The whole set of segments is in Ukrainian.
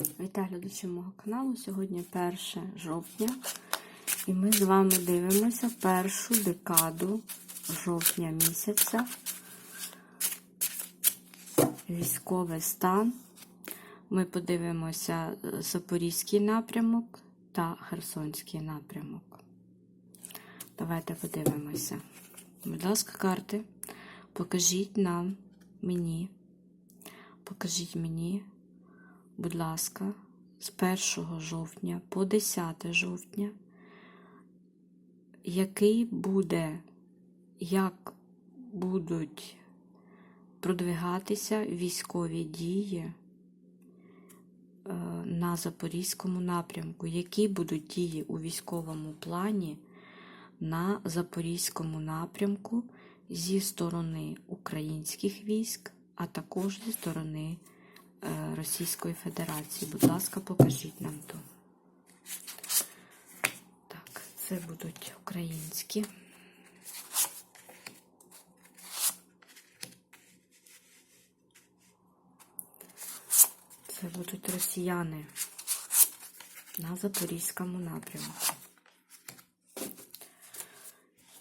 Вітаю глядачі мого каналу. Сьогодні 1 жовтня, і ми з вами дивимося першу декаду жовтня місяця. Військовий стан. Ми подивимося Запорізький напрямок та Херсонський напрямок. Давайте подивимося. Будь ласка, карти, покажіть нам, мені, покажіть мені будь ласка, з 1 жовтня по 10 жовтня, який буде, як будуть продвигатися військові дії е, на Запорізькому напрямку, які будуть дії у військовому плані на Запорізькому напрямку зі сторони українських військ, а також зі сторони Російської Федерації. Будь ласка, покажіть нам то. Так, це будуть українські. Це будуть росіяни на Запорізькому напрямку.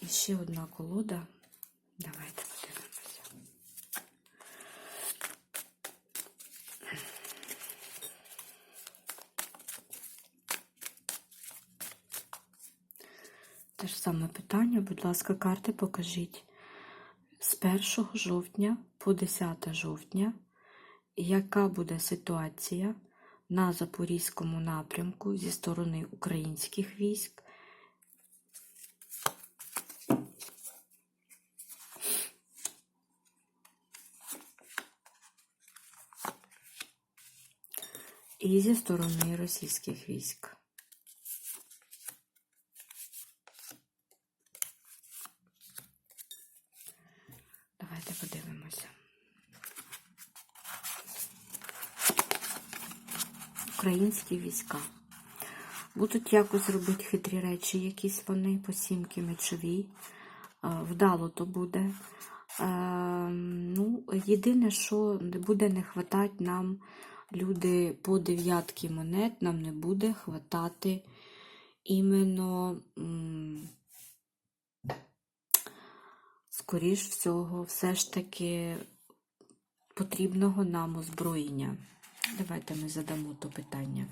І ще одна колода. Давайте подивимося. Те ж саме питання, будь ласка, карти покажіть з 1 жовтня по 10 жовтня, яка буде ситуація на Запорізькому напрямку зі сторони українських військ і зі сторони російських військ. Давайте подивимося. Українські війська. Будуть якось робити хитрі речі, якісь вони по сімки мечовій. Е, Вдало то буде. Е, Ну, єдине, що буде не хватати нам люди по дев'ятки монет, нам не буде хватати іменно, скоріш всього, все ж таки потрібного нам озброєння. Давайте ми задамо то питання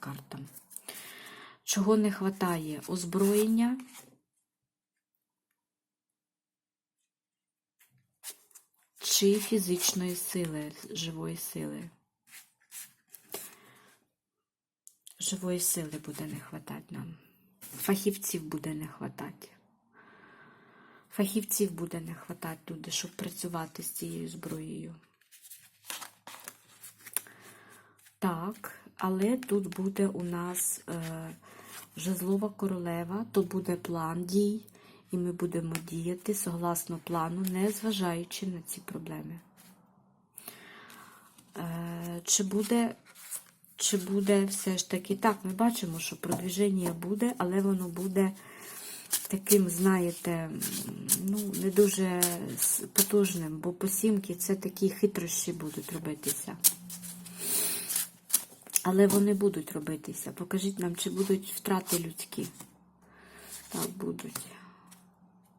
картам. Чого не вистачає? Озброєння. Чи фізичної сили, живої сили? Живої сили буде не хватати нам. Фахівців буде не хватати. Фахівців буде не хватати люди, щоб працювати з цією зброєю. Так, але тут буде у нас е, жезлова королева, то буде план дій, і ми будемо діяти согласно плану, не зважаючи на ці проблеми. Е, чи буде чи буде все ж таки так, ми бачимо, що продвіження буде, але воно буде таким, знаєте, ну, не дуже потужним, бо по сімки це такі хитрощі будуть робитися. Але вони будуть робитися. Покажіть нам, чи будуть втрати людські. Так, будуть.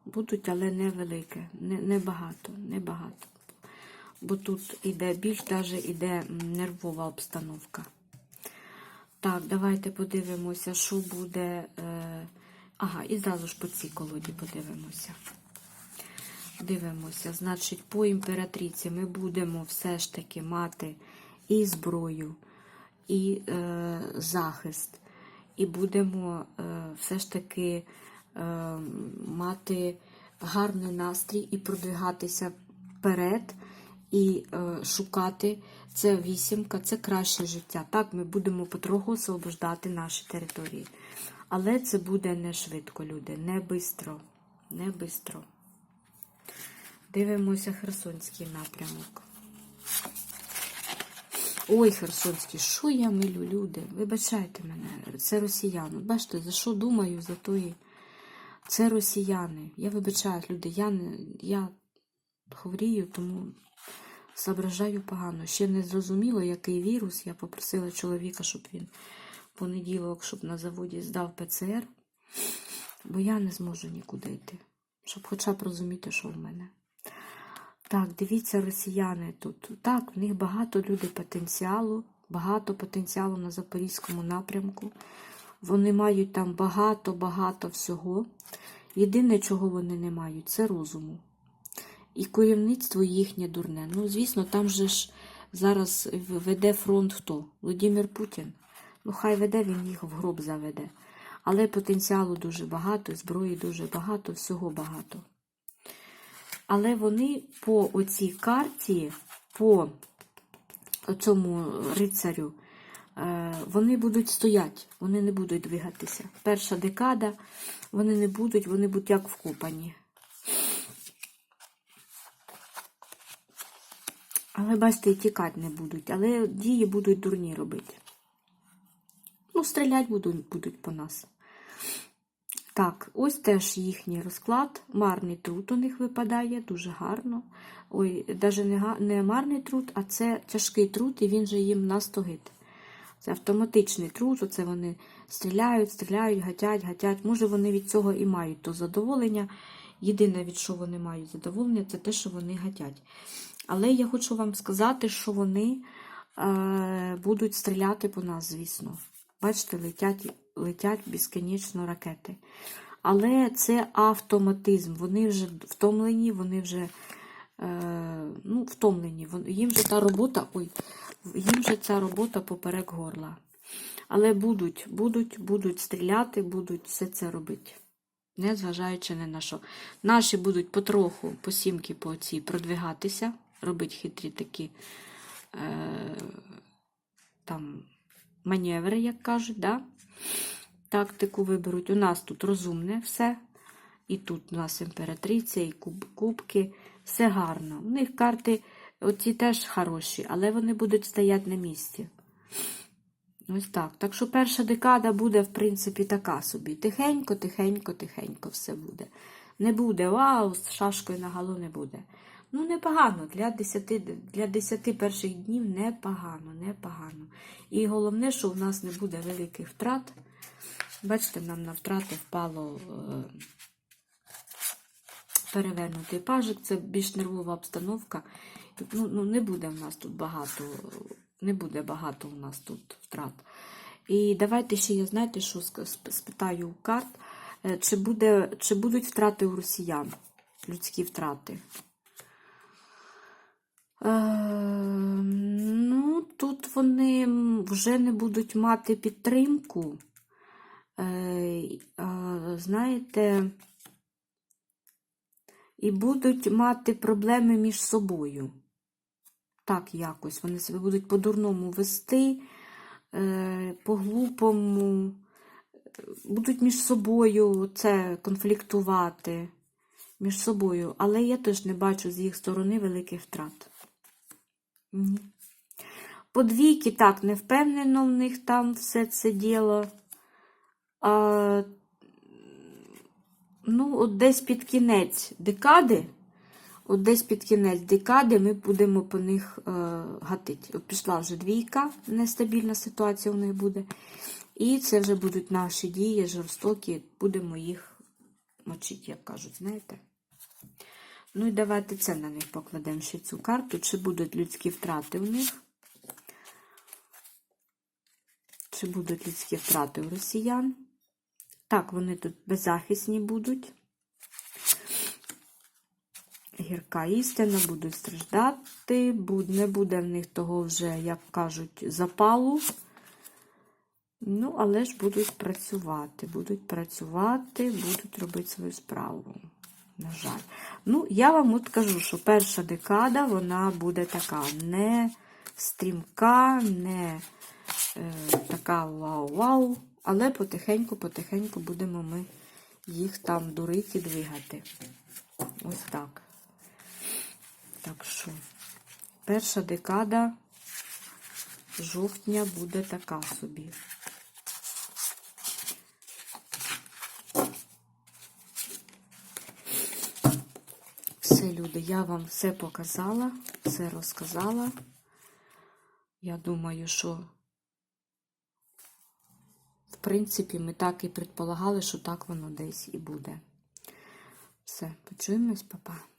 Будуть, але невелике, не, не багато, не багато. Бо тут іде більш навіть іде нервова обстановка. Так, давайте подивимося, що буде. Е... Ага, і зразу ж по цій колоді подивимося. Дивимося, значить, по імператриці ми будемо все ж таки мати і зброю, і е, захист, і будемо е, все ж таки е, мати гарний настрій і продвигатися вперед, і е, шукати це вісімка, це краще життя. Так, ми будемо потроху освобождати наші території. Але це буде не швидко, люди, не бистро. Не бистро. Дивимося Херсонський напрямок. Ой, Херсонський, що я милю, люди? Вибачайте мене, це росіяни. Бачите, за що думаю, за то і це росіяни. Я вибачаю, люди, я не я хворію, тому Соображаю погано. Ще не зрозуміло, який вірус. Я попросила чоловіка, щоб він понеділок, щоб на заводі здав ПЦР, бо я не зможу нікуди йти, щоб хоча б розуміти, що в мене. Так, дивіться, росіяни тут. Так, в них багато людей потенціалу, багато потенціалу на Запорізькому напрямку. Вони мають там багато-багато всього. Єдине, чого вони не мають, це розуму. І керівництво їхнє дурне. Ну, звісно, там же ж зараз веде фронт хто? Володимир Путін. Ну, хай веде, він їх в гроб заведе. Але потенціалу дуже багато, зброї дуже багато, всього багато. Але вони по оцій карті, по цьому рицарю, е, вони будуть стояти, вони не будуть двигатися. Перша декада, вони не будуть, вони будуть як вкопані. Але бачите, і тікати не будуть, але дії будуть дурні робити. Ну, стріляти будуть, будуть по нас. Так, ось теж їхній розклад. Марний труд у них випадає, дуже гарно. Ой, навіть не, марний труд, а це тяжкий труд, і він же їм настогид. Це автоматичний труд, оце вони стріляють, стріляють, гатять, гатять. Може, вони від цього і мають то задоволення. Єдине, від що вони мають задоволення, це те, що вони гатять. Але я хочу вам сказати, що вони е, будуть стріляти по нас, звісно. Бачите, летять, летять безконечно ракети. Але це автоматизм. Вони вже втомлені, вони вже е, ну, втомлені. Їм же та робота, ой, їм же ця робота поперек горла. Але будуть, будуть, будуть стріляти, будуть все це робити. Не зважаючи ні на що. Наші будуть потроху по сімки по цій продвигатися, робити хитрі такі е, там маневри, як кажуть, да? Тактику виберуть. У нас тут розумне все. І тут у нас імператриця, і куб, кубки. Все гарно. У них карти оці теж хороші, але вони будуть стояти на місці. Ось так. Так що перша декада буде, в принципі, така собі. Тихенько, тихенько, тихенько все буде. Не буде вау, з шашкою на галу не буде. Ну, непогано. Для 10, для 10 перших днів непогано, непогано. І головне, що в нас не буде великих втрат. Бачите, нам на втрати впало е, перевернутий пажик, це більш нервова обстановка. Ну, ну, не буде в нас тут багато, не буде багато у нас тут втрат. І давайте ще я знаєте, що спитаю у карт, е, чи, буде, чи будуть втрати у росіян, людські втрати. Е, ну, тут вони вже не будуть мати підтримку. Е, знаєте, і будуть мати проблеми між собою. Так, якось. Вони себе будуть по-дурному вести, е, по-глупому, будуть між собою це конфліктувати між собою. Але я теж не бачу з їх сторони великих втрат. Подвійки так не впевнено в них там все це діло. А, ну, от десь під кінець декади, от десь під кінець декади ми будемо по них е, гатити. От пішла вже двійка, нестабільна ситуація у них буде. І це вже будуть наші дії жорстокі, будемо їх мочити, як кажуть, знаєте. Ну і давайте це на них покладемо ще цю карту, чи будуть людські втрати у них. Чи будуть людські втрати у росіян? Так, вони тут беззахисні будуть. Гірка істина, будуть страждати, не буде в них того вже, як кажуть, запалу. Ну, але ж будуть працювати, будуть працювати, будуть робити свою справу. На жаль. Ну, я вам от кажу, що перша декада, вона буде така не стрімка, не е, така вау-вау, але потихеньку-потихеньку будемо ми їх там дурити, двигати. Ось так. Так що, перша декада жовтня буде така собі. Все, люди. Я вам все показала, все розказала. Я думаю, що, в принципі, ми так і предполагали, що так воно десь і буде. Все, почуємось, папа.